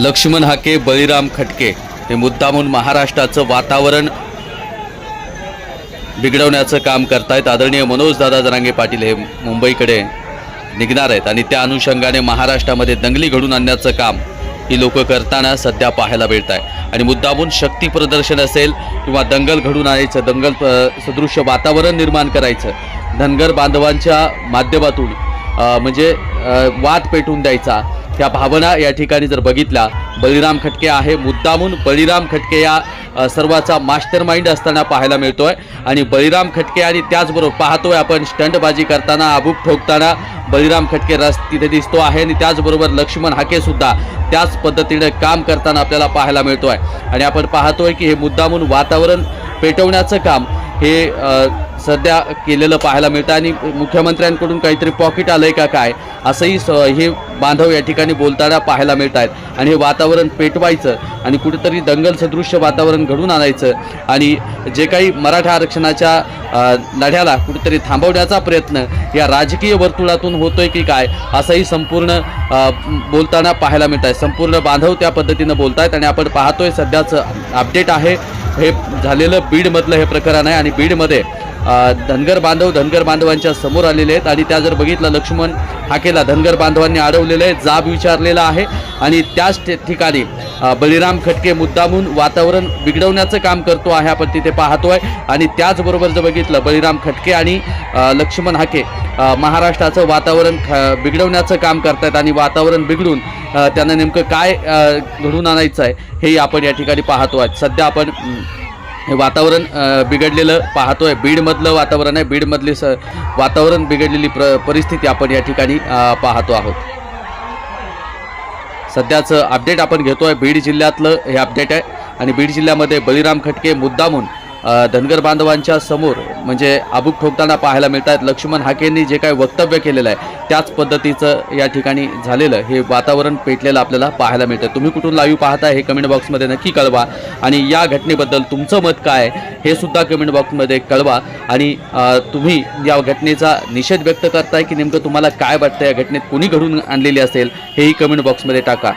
लक्ष्मण हाके बळीराम खटके हे मुद्दामून महाराष्ट्राचं वातावरण बिघडवण्याचं काम करतायत. आदरणीय मनोज दादा जरांगे पाटील हे मुंबईकडे निघणार आहेत आणि त्या अनुषंगाने महाराष्ट्रामध्ये दंगली घडून आणण्याचं काम ही लोक करताना सध्या पाहायला मिळत आहे आणि मुद्दामून शक्ती प्रदर्शन असेल किंवा दंगल घडून आणायचं दंगल सदृश्य वातावरण निर्माण करायचं धनगर बांधवांच्या माध्यमातून म्हणजे वाद पेटून द्यायचा ह्या भावना या ठिकाणी जर बघितल्या बळीराम खटके आहे. मुद्दामून बळीराम खटके या सर्वाचा मास्टर माइंड असताना पाहायला मिळतोय. आणि बळीराम खटके आणि त्याचबरोबर पाहतोय आपण स्टंटबाजी करताना आबूक ठोकताना बळीराम खटके रस तिथे दिसतो आहे. आणि त्याचबरोबर लक्ष्मण हाकेसुद्धा त्याच पद्धतीने काम करताना आपल्याला पाहायला मिळतोय. आणि आपण पाहतोय की हे मुद्दामून वातावरण पेटवण्याचं काम हे सध्या केलेलं पाहायला मिळतं आणि मुख्यमंत्र्यांकडून काहीतरी पॉकेट आहे का काय असंही स हे बांधव या ठिकाणी बोलताना पाहायला मिळत आहेत आणि हे वातावरण पेटवायचं आणि कुठेतरी दंगल सदृश्य वातावरण घडून आणायचं आणि जे काही मराठा आरक्षणाच्या लढ्याला कुठेतरी थांबवण्याचा प्रयत्न या राजकीय वर्तुळातून होतोय की काय असंही संपूर्ण बोलताना पाहायला मिळत आहे संपूर्ण बांधव त्या पद्धतीनं बोलत आहेत आणि आपण पाहतोय सध्याचं अपडेट आहे. हे झालेलं बीडमधलं हे प्रकरण आहे आणि बीडमध्ये धनगर बांधव धनगर बांधवांच्या समोर आलेले आहेत आणि त्या जर बघितलं लक्ष्मण हाकेला धनगर बांधवांनी अडवलेलं आहे जाब विचारलेला आहे आणि त्याच ठिकाणी बलिराम बळीराम खटके मुद्दामून वातावरण बिघडवण्याचं काम करतो आहे आपण तिथे पाहतोय. आणि त्याचबरोबर जर बघितलं बळीराम खटके आणि लक्ष्मण हाके महाराष्ट्राचं वातावरण ख बिघडवण्याचं काम करतायत आणि वातावरण बिघडून त्यांना नेमकं काय घडून आणायचं आहे हेही आपण या ठिकाणी पाहतो आहे सध्या आपण हे वातावरण बिघडलेलं बिघडलेलं पाहतोय. बीडमधलं वातावरण आहे. बीडमधली स वातावरण बिघडलेली प्र परिस्थिती आपण या ठिकाणी पाहतो आहोत. सध्याचं अपडेट आपण घेतोय. बीड जिल्ह्यातलं हे अपडेट आहे. आणि बीड जिल्ह्यामध्ये बळीराम खटके मुद्दामून धनगर बांधवांच्या समोर म्हणजे आबूक ठोकताना पाहायला मिळत आहेत लक्ष्मण हाकेंनी जे काही वक्तव्य केलेलं आहे त्याच पद्धतीचं या ठिकाणी झालेलं हे वातावरण पेटलेलं आपल्याला पाहायला मिळतं. तुम्ही कुठून लाईव्ह पाहताय हे कमेंट बॉक्समध्ये नक्की कळवा. आणि या घटनेबद्दल तुमचं मत काय हे सुद्धा कमेंट बॉक्समध्ये कळवा. आणि तुम्ही या घटनेचा निषेध व्यक्त करताय की नेमकं तुम्हाला काय वाटतं? या घटनेत कोणी घडून आणलेली असेल हेही कमेंट बॉक्समध्ये टाका.